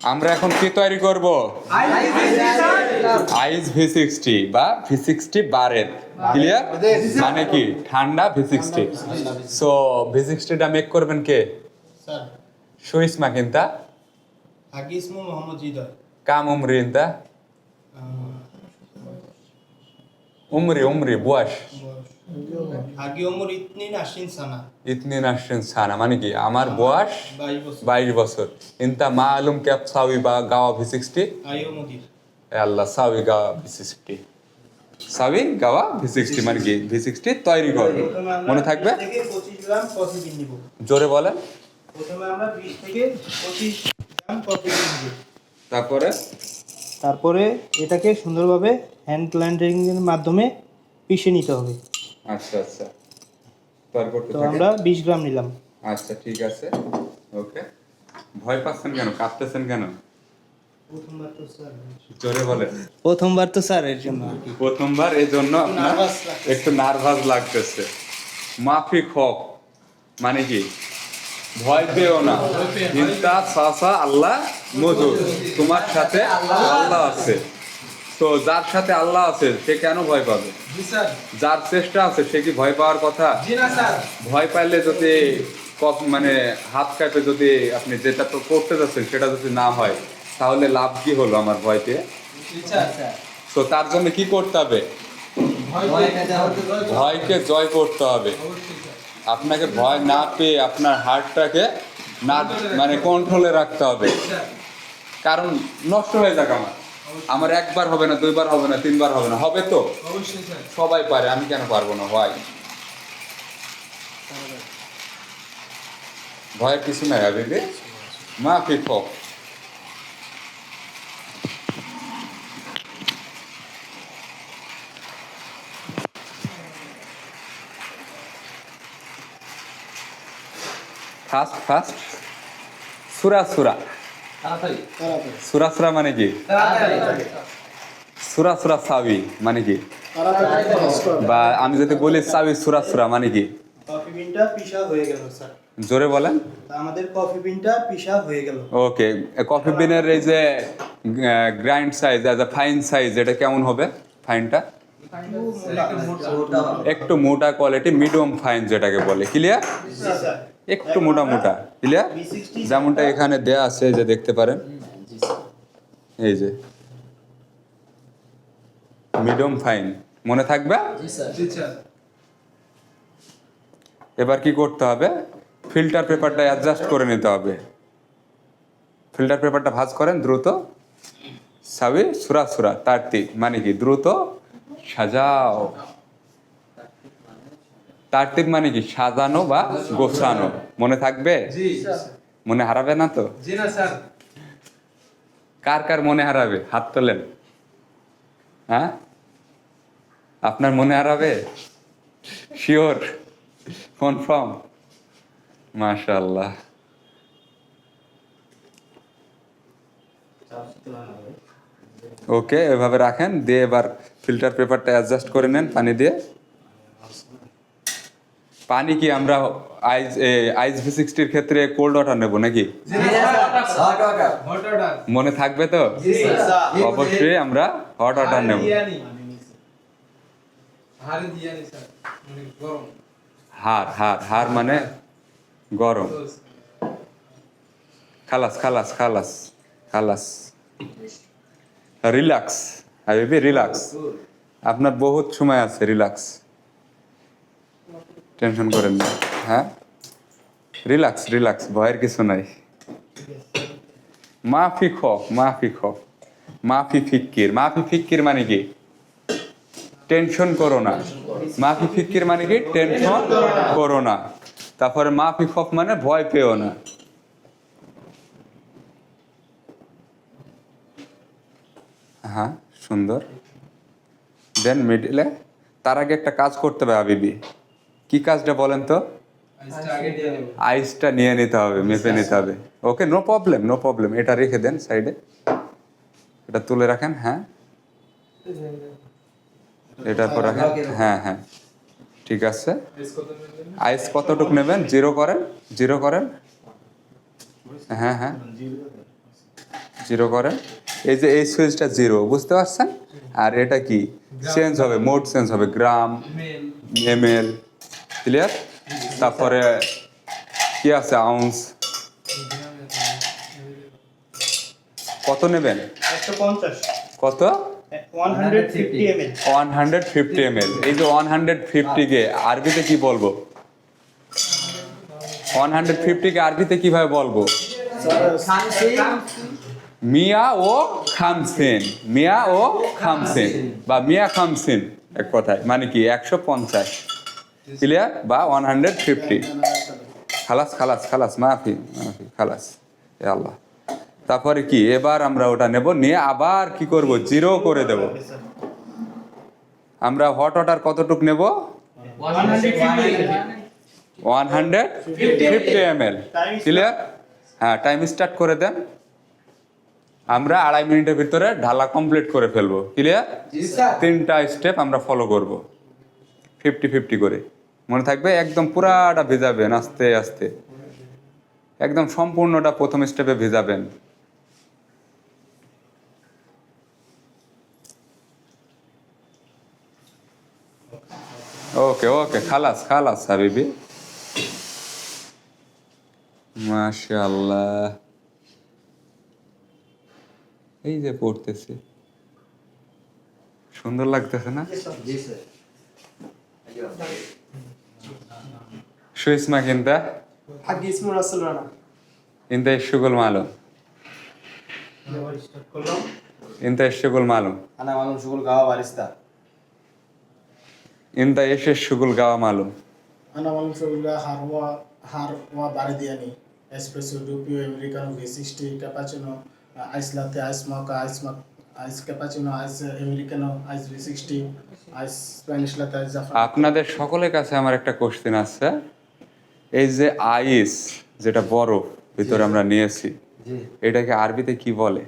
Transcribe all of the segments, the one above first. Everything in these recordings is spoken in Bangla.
আমরা এখন কি তৈরি করব? আইস ভি সিক্সটি বা ভি সিক্সটি বারের। ক্লিয়ার মানে কি? ঠান্ডা ভি সিক্সটি সো ভি সিক্সটিটা মেক করবেন কে? স্যার। সুইস মাকিন্তা। আগে ইসমু মোহাম্মদ হৃদয় কাম উমরি ইন্তা উমরি উমরি বয়স মানে কি? আমার বয়স বাইশ বছর। ইন্তা মা আলুম ক্যাপ বা গাওয়া ভি সিক্সটি? আল্লাহ সাউই গাওয়া ভি সিক্সটি। সাউই গাওয়া ভি সিক্সটি মানে কি? ভি সিক্সটি তৈরি করবে মনে থাকবে? জোরে বলেন। প্রথমে আমরা বিশ থেকে পঁচিশ গ্রাম কফি বিন নিব। তারপরে? তারপরে এটাকে সুন্দরভাবে হ্যান্ড গ্লাইন্ডিং এর মাধ্যমে পিষে নিতে হবে। আচ্ছা আচ্ছা। তৈরি করতে তো আমরা বিশ গ্রাম নিলাম। আচ্ছা ঠিক আছে। ওকে। ভয় পাচ্ছেন কেন? কাঁপতেছেন কেন? প্রথমবার তো স্যার। জোরে বলেন। প্রথমবার তো স্যার এর জন্য। প্রথমবার এই জন্য আপনার একটু নার্ভাস লাগতেছে। মাফি খপ মানে কি? ভয় পেও না। ইন্তা সাসা আল্লাহ মজুর তোমার সাথে আল্লাহ আছে। তো যার সাথে আল্লাহ আছে সে কেন ভয় পাবে? যার চেষ্টা আছে সে কি ভয় পাওয়ার কথা? ভয় পাইলে যদি মানে হাত কাঁপে যদি আপনি যেটা তো করতে যাচ্ছেন সেটা যদি না হয় তাহলে লাভ কি হলো আমার ভয় পেয়ে তো তার জন্য কি করতে হবে? ভয়কে জয় করতে হবে। আপনাকে ভয় না পেয়ে আপনার হার্টটাকে না মানে কন্ট্রোলে রাখতে হবে। কারণ নষ্ট হয়ে যাক আমার। আমার একবার হবে না দুইবার হবে না তিনবার হবে না। হবে তো? সবাই পারে আমি কেন পারব না? ভয় ভয়ের কিছু নাই আবিবে মা ফিক ফার্স্ট ফার্স্ট সুরা সুরা। সুরা সুরা মানে কি? সুরা সুরা সাবি মানে কি? বা আমি যদি বলি সাবি সুরা সুরা মানে কি? কফি বিনটা পিষা হয়ে গেল স্যার। জোরে বলেন। আমাদের কফি বিনটা পিষা হয়ে গেল। ওকে কফি বিনের এই যে grind size as a fine size এটা কেমন হবে ফাইনটা একটু মোটা। কোয়ালিটি মিডিয়াম ফাইন যেটাকে বলে। ক্লিয়ার একটু মোটা মোটা ক্লিয়ার? যেমনটা এখানে দেয়া আছে যে দেখতে পারেন। এই যে। Medium fine. মনে থাকবে? এবার কি করতে হবে? ফিল্টার পেপারটা অ্যাডজাস্ট করে নিতে হবে। ফিল্টার পেপারটা ভাঁজ করেন দ্রুত। সাবি সুরা সুরা তারতি। মানে কি? দ্রুত সাজাও। তারতিব মানে কি? সাজানো বা গোছানো। মনে থাকবে? মনে হারাবে না তো? কার কার মনে হারাবে? হাত তোলেন। হ্যাঁ? আপনার মনে হারাবে? শিওর? কনফার্ম? মাশাআল্লাহ। ওকে এভাবে রাখেন। দিয়ে এবার ফিল্টার পেপারটা অ্যাডজাস্ট করে নেন পানি দিয়ে। পানি কি আমরা আইস আইস ভি সিক্সটির ক্ষেত্রে কোল্ড ওয়াটার নেব নাকি? মনে থাকবে তো? অবশ্যই আমরা হট ওয়াটার নেব। হার হার হার মানে গরম। খালাস খালাস খালাস খালাস। রিল্যাক্স হাবিবি রিল্যাক্স। আপনার বহুত সময় আছে রিল্যাক্স। টেনশন করেন না। হ্যাঁ? রিল্যাক্স রিল্যাক্স, ভয়ের কিছু নাই। মাফি খফ মাফি খফ মাফি ফিক্কির। মাফি ফিক্কির মানে কি? টেনশন করো না। মাফি ফিক্কির মানে কি? টেনশন করো না। তারপরে মাফি খফ মানে ভয় পেও না। হ্যাঁ সুন্দর। দেন মিডিলে। তার আগে একটা কাজ করতে হবে আবিবি কি কাজটা বলেন তো? আইসটা নিয়ে নিতে হবে মেপে নিতে হবে। Okay no problem no problem এটা রেখে দেন সাইডে। এটা তুলে রাখেন হ্যাঁ। এটার পর রাখেন হ্যাঁ হ্যাঁ। ঠিক আছে। আইস কতটুকু নেবেন? জিরো করেন জিরো করেন। হ্যাঁ হ্যাঁ। জিরো করেন। এই যে এই সুইচটা জিরো বুঝতে পারছেন? আর এটা কি? চেঞ্জ হবে মোড চেঞ্জ হবে গ্রাম এম এল ক্লিয়ার তারপরে কি আছে আউন্স কত নেবেন? কত? One hundred fifty M L এই যে ওয়ান হান্ড্রেড ফিফটিকে আরবিতে কি বলব? ওয়ান হান্ড্রেড ফিফটিকে আরবিতে কীভাবে বলব? মিয়া ও খামসিন। মিয়া ও খামসিন। বা মিয়া খামসিন এক কথায়। মানে কি একশো পঞ্চাশ। ক্লিয়ার বা ওয়ান হান্ড্রেড ফিফটি খালাস খালাস খালাস মাফি মাফি খালাস এ আল্লাহ। তারপরে কি? এবার আমরা ওটা নেব নিয়ে আবার কি করব? জিরো করে দেব। আমরা হট ওয়াটার কতটুক নেব? One hundred fifty M L clear হ্যাঁ টাইম স্টার্ট করে দেন। আমরা আড়াই মিনিটের ভিতরে ঢালা কমপ্লিট করে ফেলব। ক্লিয়ার তিনটা স্টেপ আমরা ফলো করব। ফিফটি ফিফটি করে। মনে থাকবে একদম পুরাটা ভেজাবেন আস্তে আস্তে। একদম সম্পূর্ণটা প্রথম স্টেপে ভেজাবেন। ওকে ওকে, খালাস খালাস হাবিবি। মাশাআল্লাহ। এই যে পড়তেছে। সুন্দর লাগতেছে না? شو اسمك انت؟ حق اسمه راسل رانا انت ايش شغل معلوم؟ স্টার্ট করলাম انت ايش شغل معلوم؟ انا معلوم شغل قهوه باريستا انت ايش الشغل قاوة معلوم؟ انا معلوم شغل هاروا هاروا باردياني اسبريسو دوبيو امريكانو في 60 كابتشينو ايس لاتيه ايس موكا ايس مك ايس كابتشينو ايس امريكانو ايس في 60 ايس স্প্যানিশ লাতে আইস জাফরান আপনাদের সকলের কাছে আমার একটা কোশ্চেন আছে এই যে আইস যেটা বরফ ভিতরে আমরা নিয়েছি এটাকে আরবিতে কি বলে?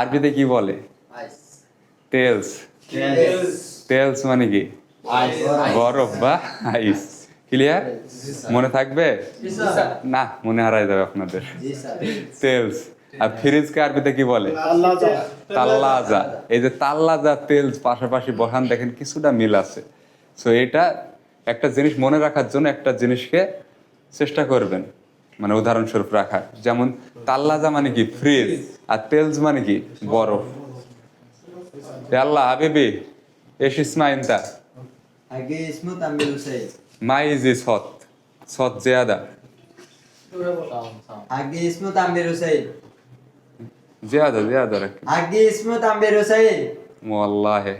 আরবিতে কি বলে? তেলস। তেলস। মানে কি? বরফ বা আইস। ক্লিয়ার মনে থাকবে? না মনে হারাই যাবে আপনাদের। তেলস। আর ফ্রিজকে আরবিতে কি বলে? তাল্লাজা। এই যে তাল্লাজা তেলস পাশাপাশি বসান দেখেন কিছুটা মিল আছে। সো এটা একটা জিনিস মনে রাখার জন্য একটা জিনিসকে চেষ্টা করবেন। মানে উদাহরণস্বরূপ রাখার যেমন তাল্লাজা মানে কি? ফ্রিজ। আর তেলজ মানে কি? বরফ। আল্লাহ হাবিবি এস মাই ইজ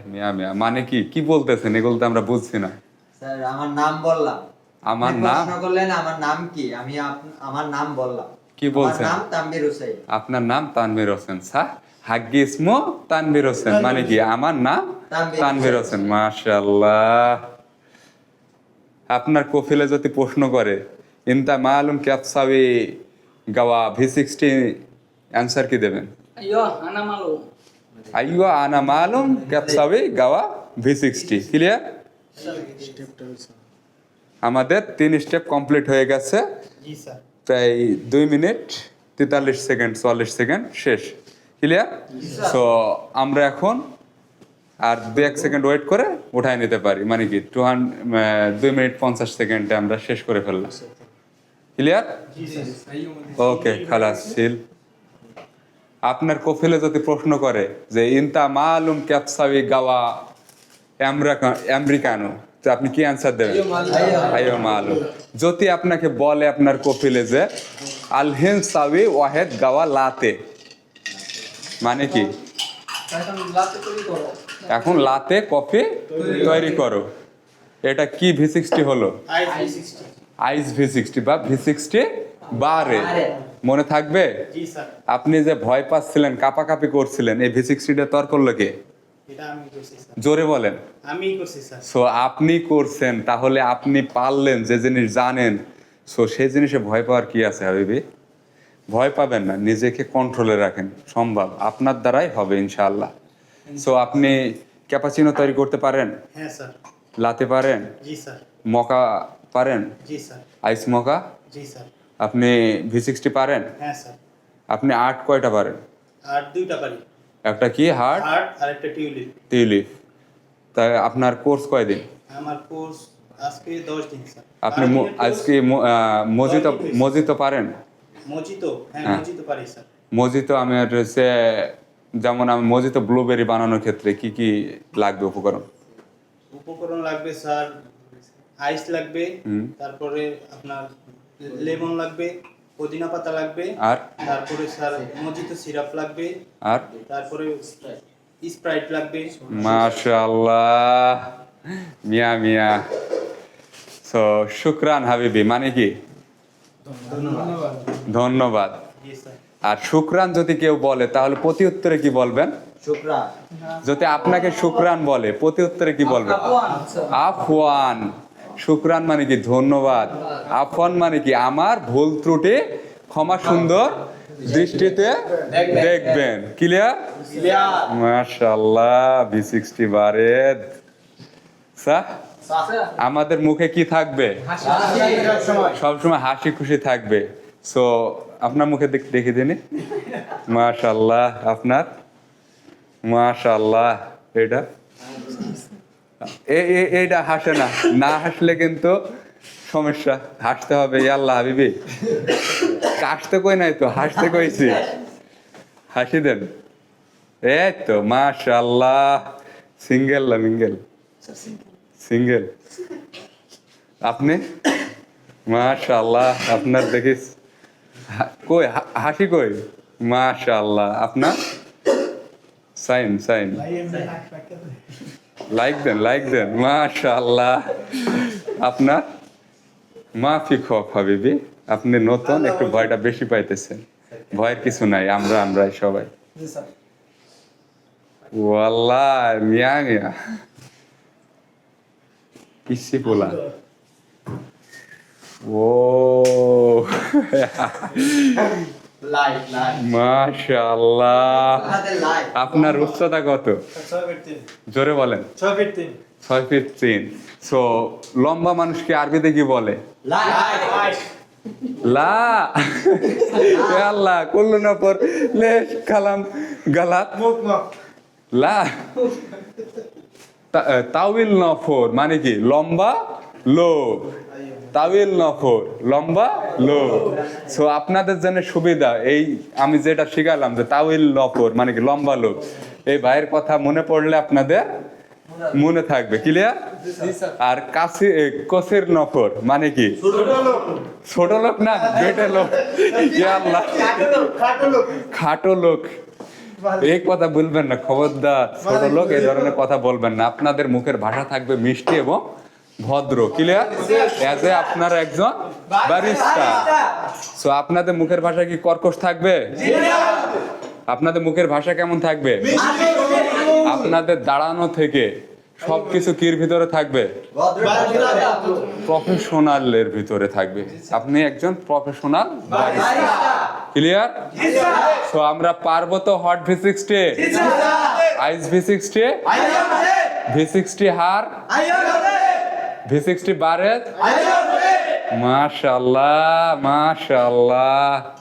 মিয়া মিয়া। মানে কি? কি বলতেছেন? এগুলো তো আমরা বুঝছি না। স্যার আমার নাম বললাম। আমার নাম প্রশ্ন করলেন আমার নাম কি? আমি আমার নাম বললাম। কি বলছেন? নাম তানভীর হোসেন। আপনার নাম তানভীর হোসেন স্যার? তানভীর হোসেন মানে কি? আমার নাম তানভীর হোসেন। মাশাআল্লাহ। আপনার কফিলে যদি প্রশ্ন করে ইনতা মালুম ক্যাপসাবি গাওয়া ভি সিক্সটি অ্যান্সার কি দেবেন? আইয়া আনা মালুম। ক্যাপসাবি গাওয়া ভি সিক্সটি। ক্লিয়ার? আমাদের তিন স্টেপ কমপ্লিট হয়ে গেছে। প্রায় দুই মিনিট তেতাল্লিশ সেকেন্ড চুয়াল্লিশ সেকেন্ড শেষ। ক্লিয়ার সো আমরা এখন আর দু এক সেকেন্ড ওয়েট করে উঠায় নিতে পারি। মানে কি টু দুই মিনিট পঞ্চাশ সেকেন্ডে আমরা শেষ করে ফেললাম। ক্লিয়ার ওকে খালাস সিল আপনার কফিলে যদি প্রশ্ন করে যে ইনতা মালুম ক্যাপসাবি গাওয়া আমেরিকানো তো আপনি কি অ্যান্সার দেবেন? আইও মালুম যদি আপনাকে বলে আপনার কফিলে যে আলহিন সাবি ওয়াহেদ গাওয়া লাতে। মানে কি? এখন লাতে কফি তৈরি করো। এটা কি ভি সিক্সটি হলো? আইস ভি সিক্সটি বা ভি সিক্সটি বারে। মনে থাকবে? আপনি যে ভয় পাচ্ছিলেন কাপাকাপি করছিলেন এই ভি সিক্সটিটা তর করল কে? জোরে বলেন। আমি করছি স্যার। সো আপনি করছেন তাহলে আপনি পারলেন যে জিনিস জানেন। সো সেই জিনিসে ভয় পাওয়ার কি আছে হাবিবি? ভয় পাবেন না নিজেকে কন্ট্রোলে রাখেন সম্ভব। আপনার দ্বারাই হবে ইনশাআল্লাহ। সো আপনি ক্যাপাচিনো তৈরি করতে পারেন? হ্যাঁ স্যার। লাতে পারেন? জি স্যার। মকা পারেন? জি স্যার। Ice mocha? জি স্যার। আপনি ভি সিক্সটি পারেন? হ্যাঁ স্যার। আপনি আর্ট কয়টা পারেন? দুইটা পারি। একটা কি? হার্ট আর একটা টিউলিপ টিউলিপ তাই আপনার কোর্স কয়দিন? আমার কোর্স আজকে দশ দিন স্যার আপনি আজকে ম- আহ, মজিতো মজিতো পারেন? মজিতো হ্যাঁ হ্যাঁ। মজিতো পারি স্যার মজিতো আমি হচ্ছে যেমন আমি মজিতো ব্লুবেরি বানানোর ক্ষেত্রে কি কি লাগবে উপকরণ? উপকরণ লাগবে স্যার আইস লাগবে তারপরে আপনার লেমন লাগবে পুদিনা পাতা লাগবে আর? তারপরে স্যার মজিতো সিরাপ লাগবে আর? তারপরে স্প্রাইট লাগবে। মাশাআল্লাহ। মিয়া মিয়া। সো শুক্রান হাবিবি মানে কি? ধন্যবাদ। জি স্যার। আর শুক্রান যদি কেউ বলে তাহলে প্রতি উত্তরে কি বলবেন? যদি আপনাকে শুক্রান বলে প্রতি উত্তরে কি বলবেন? আফওয়ান। শুক্রান মানে কি ধন্যবাদ? আফওয়ান মানে কি আমার ভুল ত্রুটি? ক্ষমা সুন্দর দৃষ্টিতে দেখবেন। ক্লিয়ার মাশাআল্লাহ ভি সিক্সটি স্যার আমাদের মুখে কি থাকবে? সবসময় হাসি খুশি থাকবে। সো আপনার মুখে দেখ- দিন। মাশাল্লাহ আপনার? মাশাল্লাহ এটা? এইটা হাসে না। না হাসলে কিন্তু সমস্যা। হাসতে হবে আল্লাহ হাবিবি। কাশতে কই নাই তো? হাসতে কইছি। হাসি দেন। এই তো মাশাল্লাহ সিঙ্গেল না মিঙ্গেল? সিঙ্গেল। আপনি? মাশাল্লাহ আপনার দেখিস। কই হাসি কই? মাশাল্লাহ আপনার? Sign sign. লাইক দেন লাইক দেন মাশাল্লাহ আপনার? মাফি খফ হাবিবি। আপনি নতুন একটু ভয়টা বেশি পাইতেছেন। ভয়ের কিছু নাই আমরা আমরাই সবাই। ওয়াল্লাহ মিয়া মিয়া। কিসি পোলা। ও। মাশাআল্লাহ। আপনাদের আপনার উচ্চতা কত? জোরে বলেন। ছয় ফিট তিন। সো লম্বা মানুষকে আরবিতে কি বলে? লা। আল্লাহ কুল্লু নফর লেশ কালাম গালাত। লা। তাউইল নফর মানে কি? লম্বা লোক তাউইল নফর লম্বা লোক। সো আপনাদের জন্য সুবিধা এই আমি যেটা শিখালাম যে তাউইল নফর মানে কি লম্বা লোক। এই ভাইয়ের কথা মনে পড়লে আপনাদের মনে থাকবে ক্লিয়ার আর এ, কসির নফর মানে কি? ছোট লোক। না বেটে লোক। আল্লাহ। খাটো লোক এই কথা বলবেন না খবরদার। ছোট লোক এই ধরনের কথা বলবেন না। আপনাদের মুখের ভাষা থাকবে মিষ্টি এবং ভদ্র ক্লিয়ার এজ এ আপনার একজন বারিস্তা সো আপনাদের মুখের ভাষা কি কর্কশ থাকবে? আপনাদের মুখের ভাষা কেমন থাকবে? আপনাদের দাঁড়ানো থেকে সবকিছু কির ভিতরে থাকবে? প্রফেশনালের ভিতরে থাকবে। আপনি একজন প্রফেশনাল ক্লিয়ার সো আমরা পারব তো hot V sixty ice V sixty V sixty হার? ভি সিক্সটি বারে মাশাল্লাহ মাশাল্লাহ